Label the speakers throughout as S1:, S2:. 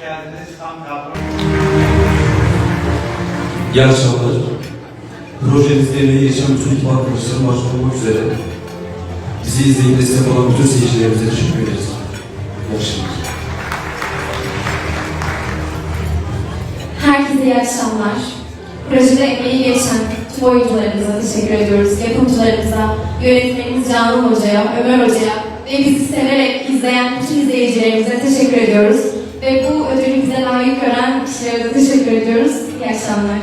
S1: geldiniz. Tam kadro.
S2: İyi akşamlar. Projemizde emeği geçen bütün ekip arkadaşlarım başta olmak üzere bizi izleyip destek olan bütün seyircilerimize teşekkür ederiz. İyi akşamlar.
S3: Herkese iyi akşamlar. Projede emeği geçen tüm oyuncularımıza teşekkür ediyoruz. Yapımcılarımıza, yönetmenimiz Canan Hoca'ya, Ömer Hoca'ya ve bizi severek izleyen bütün izleyicilerimize teşekkür ediyoruz. Ve bu ödülü bize layık gören kişilere teşekkür ediyoruz. İyi akşamlar.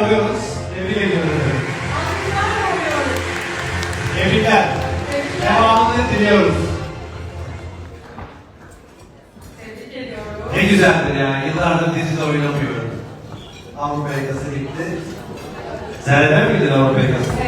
S1: Uğurluyoruz. Tebrik ediyoruz. Tebrikler. Devamını diliyoruz. Ne güzeldir ya. Yıllardır dizide oynamıyorum. Avrupa yakası bitti. Sen neden miydin Avrupa yakası?